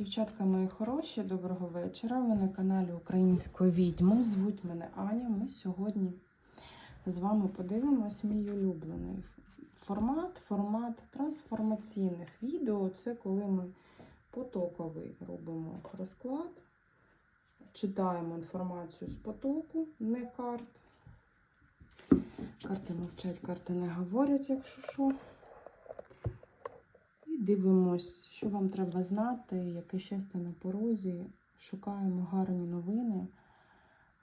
Дівчатка мої хороші, доброго вечора. Ви на каналі Української відьми. Звуть мене Аня. Ми сьогодні з вами подивимось мій улюблений формат, формат трансформаційних відео. Це коли ми потоковий робимо розклад, читаємо інформацію з потоку, не карт. Карти мовчать, карти не говорять, якщо що. Дивимось, що вам треба знати, яке щастя на порозі. Шукаємо гарні новини,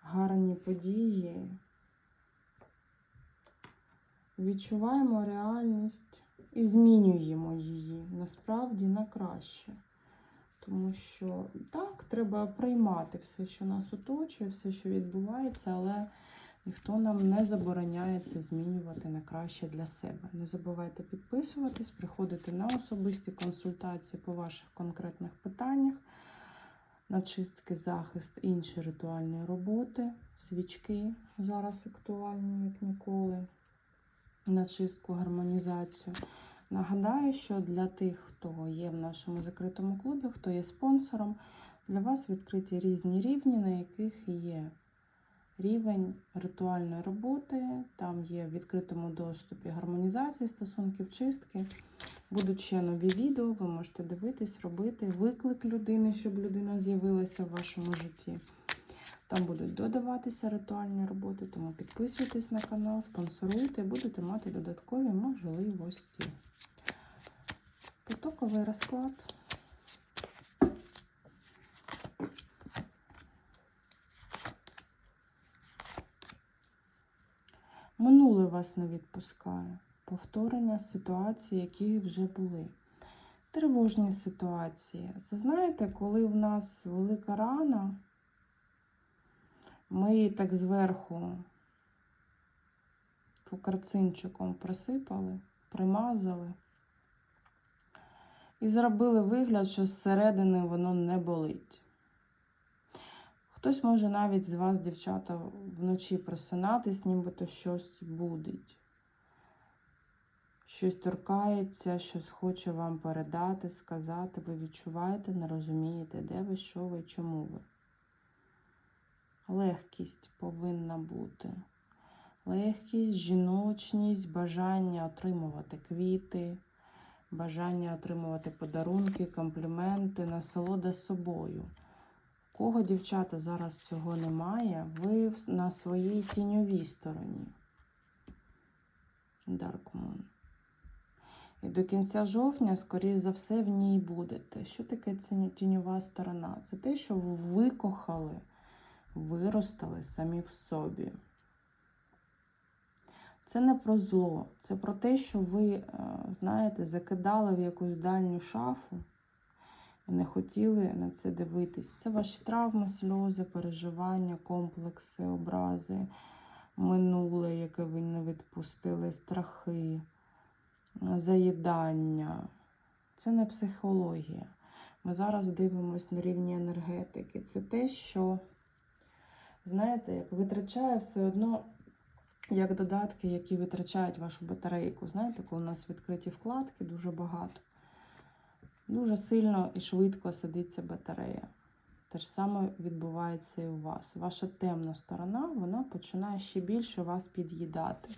гарні події. Відчуваємо реальність і змінюємо її насправді на краще. Тому що так, треба приймати все, що нас оточує, все, що відбувається, але ніхто нам не забороняє це змінювати на краще для себе. Не забувайте підписуватись, приходити на особисті консультації по ваших конкретних питаннях, на чистки, захист, інші ритуальні роботи, свічки зараз актуальні, як ніколи, на чистку, гармонізацію. Нагадаю, що для тих, хто є в нашому закритому клубі, хто є спонсором, для вас відкриті різні рівні, на яких є рівень ритуальної роботи. Там є в відкритому доступі гармонізації стосунків, чистки. Будуть ще нові відео, ви можете дивитись, робити виклик людини, щоб людина з'явилася в вашому житті. Там будуть додаватися ритуальні роботи, тому підписуйтесь на канал, спонсоруйте, будете мати додаткові можливості. Потоковий розклад. Минуле вас не відпускає. Повторення ситуацій, які вже були. Тривожні ситуації. Це знаєте, коли в нас велика рана, ми її так зверху фукарцинчиком присипали, примазали і зробили вигляд, що зсередини воно не болить. Хтось може навіть з вас, дівчата, вночі просинатись, нібито щось будить. Щось торкається, щось хоче вам передати, сказати. Ви відчуваєте, не розумієте, де ви, що ви, чому ви. Легкість повинна бути. Легкість, жіночність, бажання отримувати квіти, бажання отримувати подарунки, компліменти, насолода собою. Кого дівчата зараз цього немає, ви на своїй тіньовій стороні. Dark Moon. І до кінця жовтня, скоріш за все, в ній будете. Що таке тіньова сторона? Це те, що ви викохали, виростали самі в собі. Це не про зло, це про те, що ви, е, знаєте, закидали в якусь дальню шафу не хотіли на це дивитись. Це ваші травми, сльози, переживання, комплекси, образи, минуле, яке ви не відпустили, страхи, заїдання. Це не психологія. Ми зараз дивимося на рівні енергетики. Це те, що, знаєте, як витрачає все одно, як додатки, які витрачають вашу батарейку. Знаєте, коли у нас відкриті вкладки, дуже багато. Дуже сильно і швидко садиться батарея. Те ж саме відбувається і у вас. Ваша темна сторона вона починає ще більше вас під'їдати.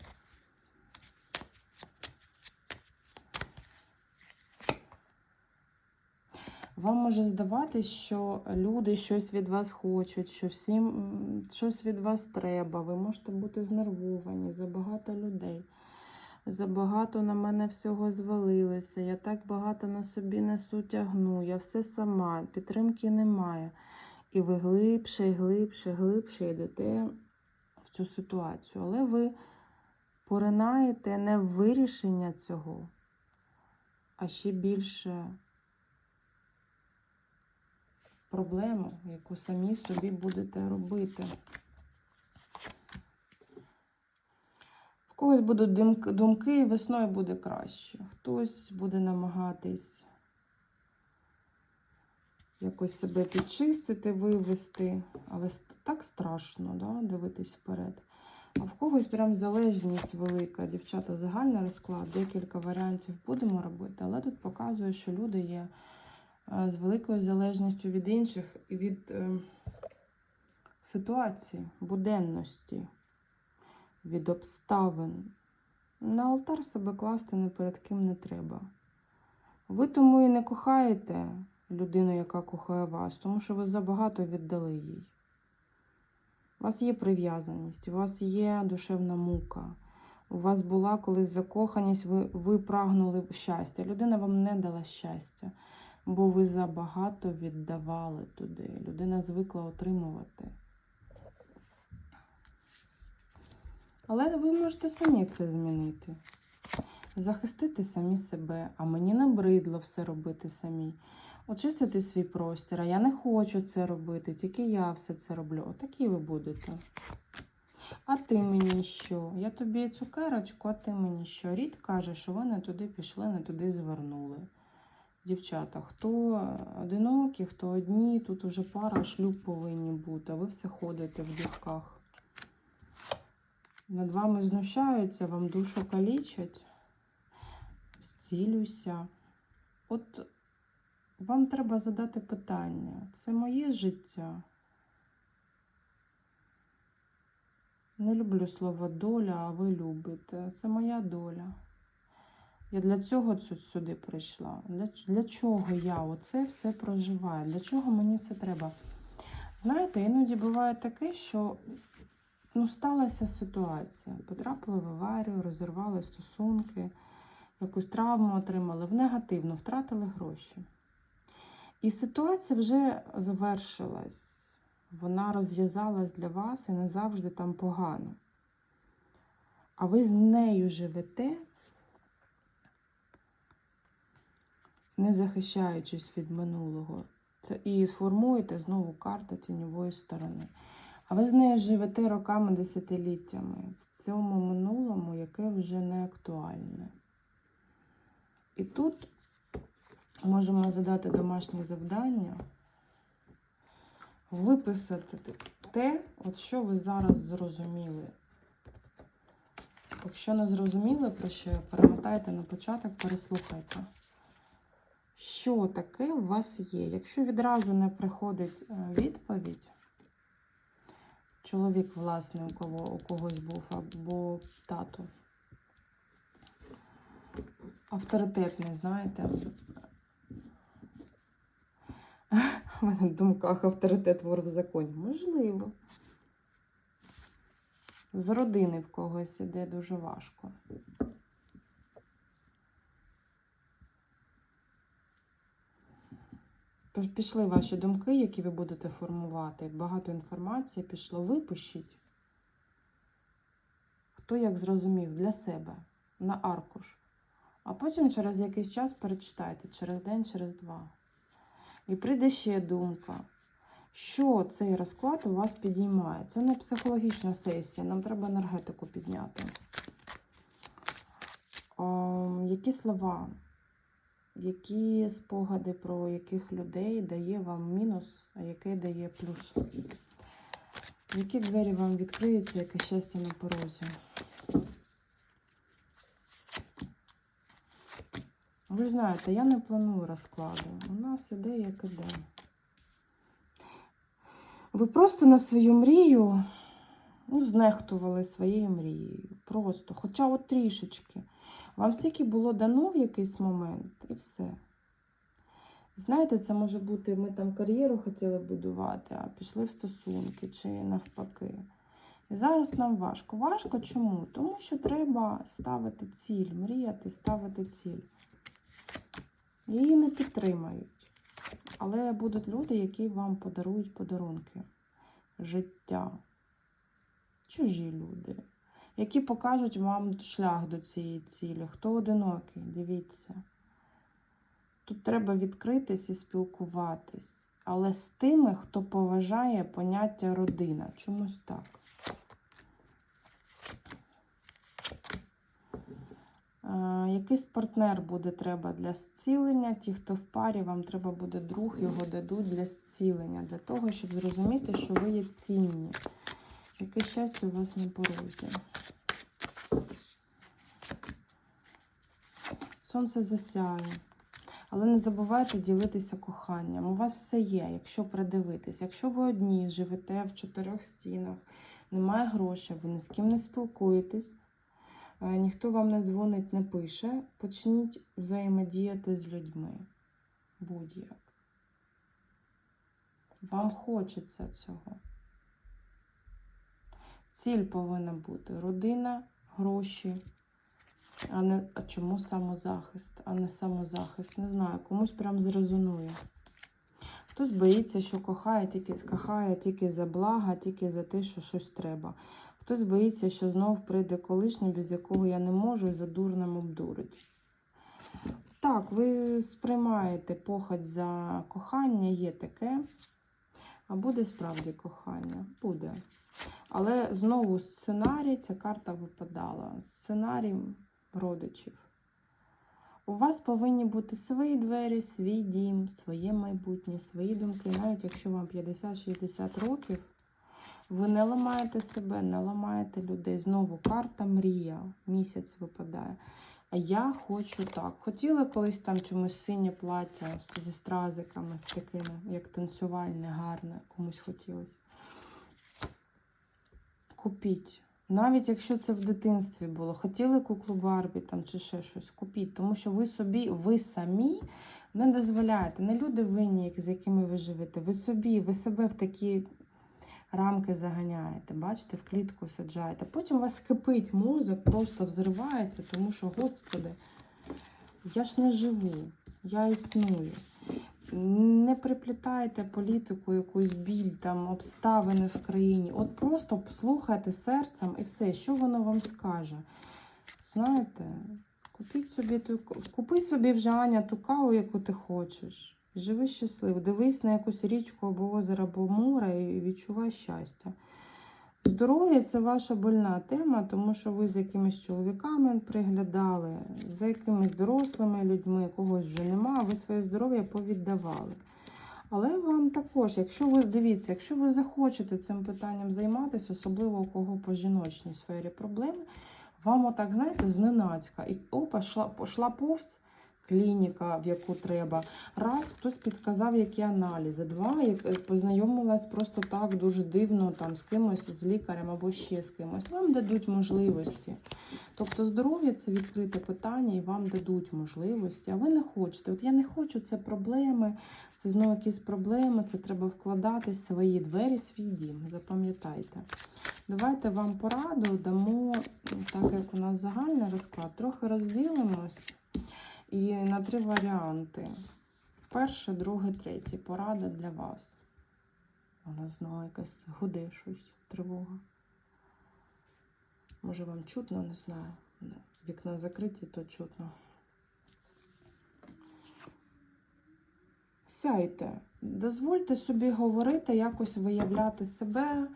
Вам може здаватись, що люди щось від вас хочуть, що всім щось від вас треба. Ви можете бути знервовані, забагато людей. Забагато на мене всього звалилося. Я так багато на собі несу тягну. Я все сама, підтримки немає. І ви глибше, і глибше, глибше йдете в цю ситуацію. Але ви поринаєте не в вирішення цього, а ще більше проблему, яку самі собі будете робити. Когось будуть дум- думки, і весною буде краще. Хтось буде намагатись якось себе підчистити, вивести, але так страшно да, дивитись вперед. А в когось прям залежність велика. Дівчата, загальний розклад, декілька варіантів будемо робити, але тут показує, що люди є е, з великою залежністю від інших і від е, ситуації, буденності, від обставин. На алтар себе класти ні перед ким не треба. Ви тому і не кохаєте людину, яка кохає вас, тому що ви забагато віддали їй. У вас є прив'язаність, у вас є душевна мука. У вас була колись закоханість, ви, ви прагнули щастя. Людина вам не дала щастя, бо ви забагато віддавали туди. Людина звикла отримувати. Але ви можете самі це змінити. Захистити самі себе, а мені набридло все робити самі. Очистити свій простір, а я не хочу це робити, тільки я все це роблю. Отакі ви будете. А ти мені що? Я тобі цукерочку, а ти мені що? Рід каже, що ви не туди пішли, не туди звернули. Дівчата, хто одинокі, хто одні, тут уже пара, шлюб повинні бути, а ви все ходите в дівках. Над вами знущаються, вам душу калічать. Зцілюйся. От вам треба задати питання: це моє життя? Не люблю слово доля, а ви любите. Це моя доля. Я для цього сюди прийшла. Для, для чого я оце все проживаю? Для чого мені це треба? Знаєте, іноді буває таке, що ну, сталася ситуація. Потрапили в аварію, розірвали стосунки, якусь травму отримали в негативну, втратили гроші. І ситуація вже завершилась. Вона розв'язалась для вас і не завжди там погано. А ви з нею живете, не захищаючись від минулого. Це і сформуєте знову карту тіньової сторони. А ви з нею живете роками, десятиліттями в цьому минулому, яке вже не актуальне. І тут можемо задати домашнє завдання, виписати те, от що ви зараз зрозуміли. Якщо не зрозуміли, про що перемотайте на початок, переслухайте. Що таке у вас є? Якщо відразу не приходить е, відповідь, чоловік, власне, у кого у когось був, або тато. Авторитетний, знаєте. У мене в думках авторитет вор в законі. Можливо. З родини в когось іде дуже важко. Пішли ваші думки, які ви будете формувати. Багато інформації пішло. Випишіть. Хто як зрозумів для себе на аркуш. А потім через якийсь час перечитайте, через день, через два. І прийде ще думка, що цей розклад у вас підіймає. Це не психологічна сесія, нам треба енергетику підняти. Ем, які слова, які спогади про яких людей дає вам мінус, а яке дає плюс? Які двері вам відкриються, яке щастя на порозі? Ви ж знаєте, я не планую розклади. У нас іде як іде. Ви просто на свою мрію ну, знехтували своєю мрією. Просто, хоча от трішечки. Вам стільки було дано в якийсь момент, і все. Знаєте, це може бути, ми там кар'єру хотіли будувати, а пішли в стосунки чи навпаки. І зараз нам важко. Важко чому? Тому що треба ставити ціль, мріяти, ставити ціль. Її не підтримають. Але будуть люди, які вам подарують подарунки, життя, чужі люди, які покажуть вам шлях до цієї цілі. Хто одинокий, дивіться. Тут треба відкритись і спілкуватись, але з тими, хто поважає поняття родина. Чомусь так. Е, Якийсь партнер буде треба для зцілення. Ті, хто в парі, вам треба буде друг, його дадуть для зцілення, для того, щоб зрозуміти, що ви є цінні. Яке щастя у вас на порозі. Сонце засяє. Але не забувайте ділитися коханням. У вас все є, якщо придивитись. Якщо ви одні живете в чотирьох стінах, немає грошей, ви ні з ким не спілкуєтесь, е, ніхто вам не дзвонить, не пише, почніть взаємодіяти з людьми. Будь-як. Вам хочеться цього. Ціль повинна бути родина, гроші. А не а чому самозахист, а не самозахист? Не знаю, комусь прям зрезонує. Хтось боїться, що кохає тільки, кохає тільки за блага, тільки за те, що щось треба. Хтось боїться, що знов прийде колишній, без якого я не можу, і за дурним обдурить. Так, ви сприймаєте похоть за кохання, є таке. А буде справді кохання? Буде. Але знову сценарій, ця карта випадала. Сценарій родичів. У вас повинні бути свої двері, свій дім, своє майбутнє, свої думки. Навіть якщо вам 50-60 років, ви не ламаєте себе, не ламаєте людей. Знову карта мрія. Місяць випадає. А я хочу так. Хотіли колись там чомусь синє плаття зі стразиками, з такими, як танцювальне, гарне, комусь хотілося. Купіть. Навіть якщо це в дитинстві було, хотіли куклу Барбі там чи ще щось, купіть, тому що ви собі, ви самі не дозволяєте, не люди винні, з якими ви живете. Ви собі, ви себе в такі рамки заганяєте, бачите, в клітку саджаєте. Потім у вас кипить мозок, просто взривається, тому що, господи, я ж не живу, я існую. Не приплітайте політику, якусь біль, там, обставини в країні. От просто послухайте серцем і все, що воно вам скаже. Знаєте, купіть собі ту, купи собі вже Аня ту каву, яку ти хочеш. Живи щасливо, дивись на якусь річку або озеро, або море і відчувай щастя. Здоров'я це ваша больна тема, тому що ви з якимись чоловіками приглядали, за якимись дорослими людьми, когось вже нема, ви своє здоров'я повіддавали. Але вам також, якщо ви дивіться, якщо ви захочете цим питанням займатися, особливо у кого по жіночній сфері проблеми, вам отак, знаєте, зненацька, і опа, шла, пошла повз клініка, в яку треба. Раз хтось підказав, які аналізи. Два, як е, познайомилась просто так дуже дивно там з кимось, з лікарем або ще з кимось. Вам дадуть можливості. Тобто здоров'я це відкрите питання, і вам дадуть можливості, а ви не хочете. От я не хочу, це проблеми, це знову якісь проблеми, це треба вкладати свої двері, свій дім. Запам'ятайте. Давайте вам пораду дамо, так як у нас загальний розклад, трохи розділимось. І на три варіанти. Перше, друге, третє. Порада для вас. Вона знову якась гуде щось, тривога. Може вам чутно, не знаю. Вікна закриті, то чутно. Сяйте. Дозвольте собі говорити, якось виявляти себе,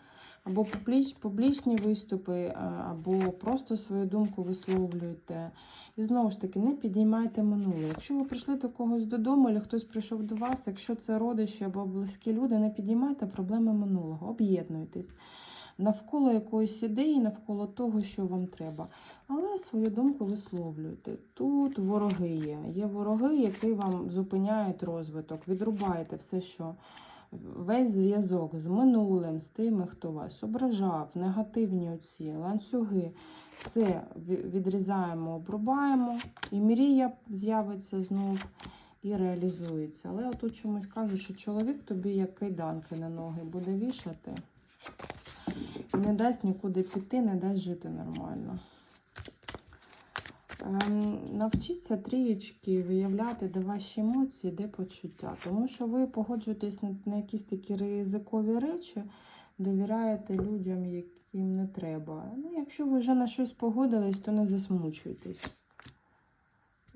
або публіч, публічні виступи, е, або просто свою думку висловлюєте. І знову ж таки, не підіймайте минуле. Якщо ви прийшли до когось додому, або хтось прийшов до вас, якщо це родичі або близькі люди, не підіймайте проблеми минулого, об'єднуйтесь навколо якоїсь ідеї, навколо того, що вам треба. Але свою думку висловлюйте. Тут вороги є. Є вороги, які вам зупиняють розвиток, відрубаєте все, що весь зв'язок з минулим, з тими, хто вас ображав, негативні оці, ланцюги. Все відрізаємо, обрубаємо, і мрія з'явиться знов і реалізується. Але отут чомусь кажуть, що чоловік тобі як кайданки на ноги буде вішати. І не дасть нікуди піти, не дасть жити нормально. Ем, навчіться трієчки виявляти, де ваші емоції, де почуття. Тому що ви погоджуєтесь на, на якісь такі ризикові речі, довіряєте людям, яким не треба. Ну, якщо ви вже на щось погодились, то не засмучуйтесь.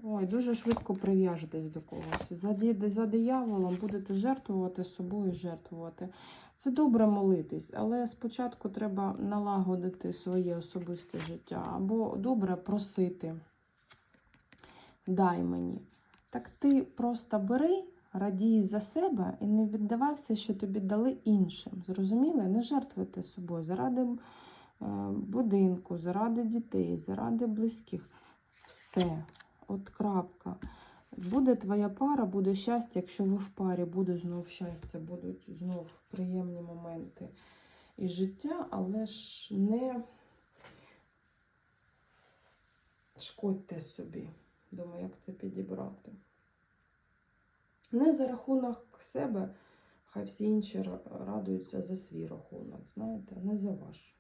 Ой, дуже швидко прив'яжетесь до когось. За, за дияволом будете жертвувати собою, жертвувати. Це добре молитись, але спочатку треба налагодити своє особисте життя або добре просити. Дай мені. Так ти просто бери, радій за себе і не віддавай все, що тобі дали іншим. Зрозуміли? Не жертвуйте собою заради е, будинку, заради дітей, заради близьких. Все. От крапка. Буде твоя пара, буде щастя, якщо ви в парі, буде знов щастя, будуть знов приємні моменти і життя, але ж не шкодьте собі. Думаю, як це підібрати. Не за рахунок себе, хай всі інші радуються за свій рахунок, знаєте, не за ваш.